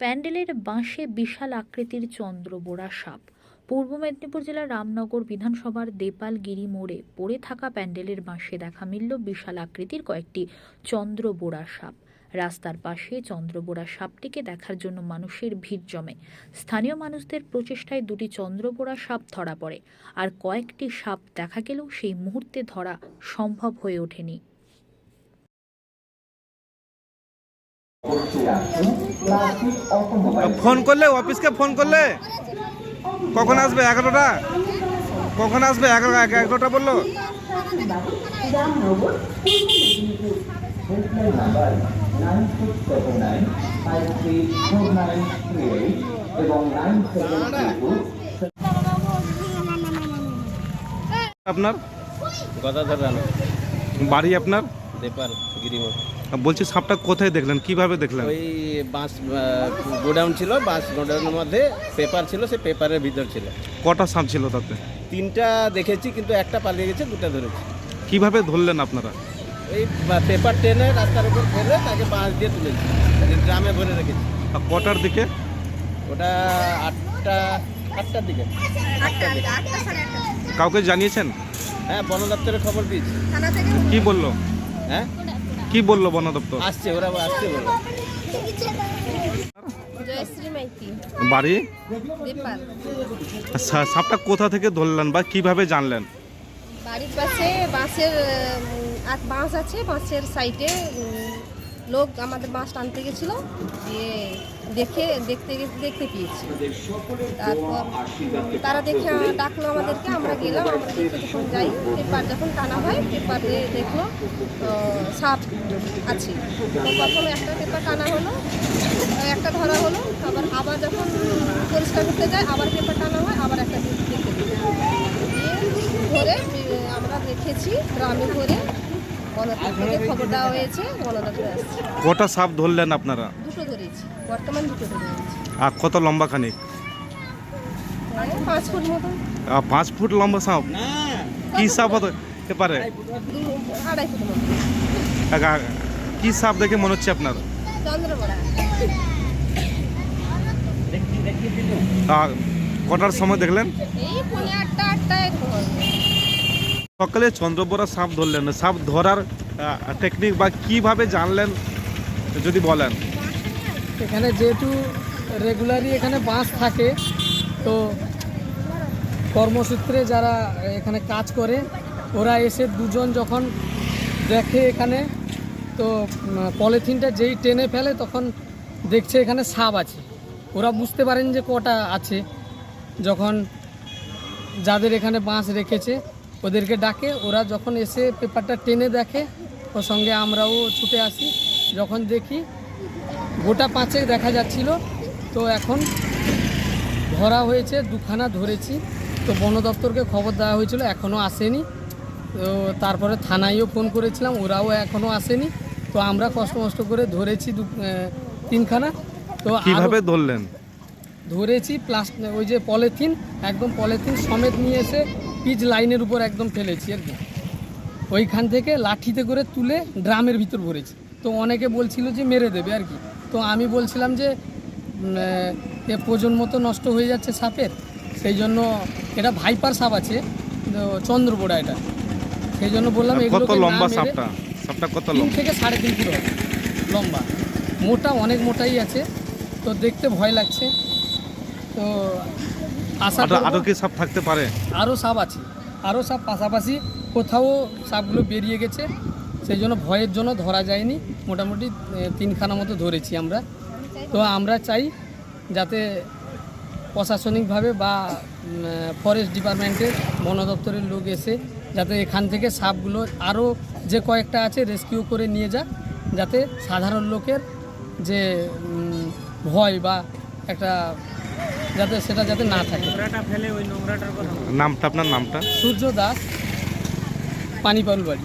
প্যান্ডেলের বাঁশে বিশাল আকৃতির চন্দ্রবোড়া সাপ। পূর্ব মেদিনীপুর জেলার রামনগর বিধানসভার দেপালগিরি মোড়ে পড়ে থাকা প্যান্ডেলের বাঁশে দেখা মিলল বিশাল আকৃতির কয়েকটি চন্দ্রবোড়া সাপ। রাস্তার পাশে চন্দ্রবোড়া সাপটিকে দেখার জন্য মানুষের ভিড় জমে। স্থানীয় মানুষদের প্রচেষ্টায় দুটি চন্দ্রবোড়া সাপ ধরা পড়ে। আর কয়েকটি সাপ দেখা গেলেও সেই মুহূর্তে ধরা সম্ভব হয়ে ওঠেনি। ফোন করলে অফিসকে ফোন করলে? কখন আসবে? এগারোটা? কখন আসবে? এগারো এগারোটা বলল? আপনার? বাড়ি আপনার? দেপাল গিরিমোড় বলছি সাপটা কোথায় দেখলেন? কীভাবে দেখলেন? ওই বাঁশ গোডাউন ছিল বাঁশ গোডাউনের মধ্যে পেপার ছিল সে পেপারের ভিতর ছিল। কটা সাপ ছিল তাতে? তিনটা দেখেছি কিন্তু একটা পালিয়ে গেছে দুটা ধরেছি। কীভাবে ধরলেন আপনারা? এই পেপার টেনে রাস্তার উপর ফেলে তাকে বাঁশ দিয়ে তুলেছি গ্রামে ভরে রেখেছি। আর কটার দিকে? ওটা আটটা আটটার দিকে। আটটার দিকে। কাউকে জানিয়েছেন? হ্যাঁ বন দপ্তরের খবর দিয়েছি। কি বলল? হ্যাঁ? কি বলল বন দপ্তর? আসছে ওরা আসছে বলে। বাড়ি? সা- সাপটা কোথা থেকে ধরলেন বা কীভাবে জানলেন? বাড়ির পাশে বাঁশের বাঁশ আছে বাঁশের সাইডে লোক আমাদের বাঁশ টানতে গেছিল দিয়ে দেখে, দেখতে দেখতে পেয়েছি তারপর, তারা দেখে ডাকলো আমাদেরকে, আমরা গেলাম, আমরা যখন যাই, পেপার যখন টানা হয়, পেপারে দেখল সাপ আছে তো প্রথমে একটা পেপার টানা হলো, একটা ধরা হলো, আবার আবার যখন পরিষ্কার করতে যায়, আবার পেপার টানা হয়, আবার একটা দেখতে। ধরে আমরা দেখেছি, গ্রামে করে বনদপ্তরে খবর দেওয়া হয়েছে বনদপ্তরে আসছে। কটা সাপ ধরলেন আপনারা? দুটো ধরেছি বর্তমান দুটো ধরেছি আর কত লম্বা খানিক? মানে পাঁচ ফুট মতো। আহ, পাঁচ ফুট লম্বা সাপ? কি সাপ হতে পারে? দু আড়াই ফুট মতো। আ- কি সাপ দেখে মনে হচ্ছে আপনার? কটার সময় দেখলেন? এই পৌনে আটটা আটটা এরকম হবে। সকালে চন্দ্রবোরা সাপ ধরলেন। সাপ ধরার টেকনিক বা কীভাবে জানলেন, যদি বলেন। এখানে যেহেতু রেগুলারই এখানে বাস থাকে, তো কর্মসূত্রে যারা এখানে কাজ করে, ওরা এসে দুজন যখন দেখে এখানে, তো পলিথিনটা যেই টেনে ফেলে তখন দেখছে এখানে সাপ আছে। ওরা বুঝতে পারেন যে কটা আছে, যখন যাদের এখানে বাঁশ রেখেছে ওদেরকে ডাকে ওরা যখন এসে পেপারটা টেনে দেখে ওর সঙ্গে আমরাও ছুটে আসি। যখন দেখি গোটা পাঁচে দেখা যাচ্ছিল তো এখন ধরা হয়েছে দুখানা ধরেছি। তো বন দপ্তরকে খবর দেওয়া হয়েছিল এখনও আসেনি। তো তারপরে থানায়ও ফোন করেছিলাম ওরাও এখনও আসেনি। তো আমরা কষ্ট মষ্ট করে ধরেছি দু তিনখানা। তো কীভাবে ধরলেন? ধরেছি প্লাস ওই যে পলিথিন একদম পলিথিন সমেত নিয়ে এসে পিচ লাইনের উপর একদম ফেলেছি আর কি ওইখান থেকে লাঠিতে করে তুলে ড্রামের ভিতর ভরেছি। তো অনেকে বলছিল যে মেরে দেবে আর কি। তো আমি বলছিলাম যে এ প্রজন্ম তো নষ্ট হয়ে যাচ্ছে সাপের। সেই জন্য এটা ভাইপার সাপ আছে তো চন্দ্রবোড়া এটা। সেই জন্য বললাম কত লম্বা মেরে- সাপটা? সাপটা কত লম্বা? থেকে সাড়ে তিন কিলো লম্বা। মোটা অনেক মোটাই আছে। তো দেখতে ভয় লাগছে। তো আরও কি সাপ থাকতে পারে? আরও সাপ আছে। আরও সাপ পাশাপাশি কোথাও সাপগুলো বেরিয়ে গেছে। সেই জন্য ভয়ের জন্য ধরা যায়নি। মোটামুটি তিনখানা মতো ধরেছি আমরা। তো আমরা চাই যাতে প্রশাসনিকভাবে বা ফরেস্ট ডিপার্টমেন্টের বন দপ্তরের লোক এসে যাতে এখান থেকে সাপগুলো আরও যে কয়েকটা আছে রেস্কিউ করে নিয়ে যাক। যাতে সাধারণ লোকের যে ভয় বা একটা যাতে সেটা যাতে না থাকে। নামটা আপনার নামটা? সূর্য দাস পানিপাল বাড়ি।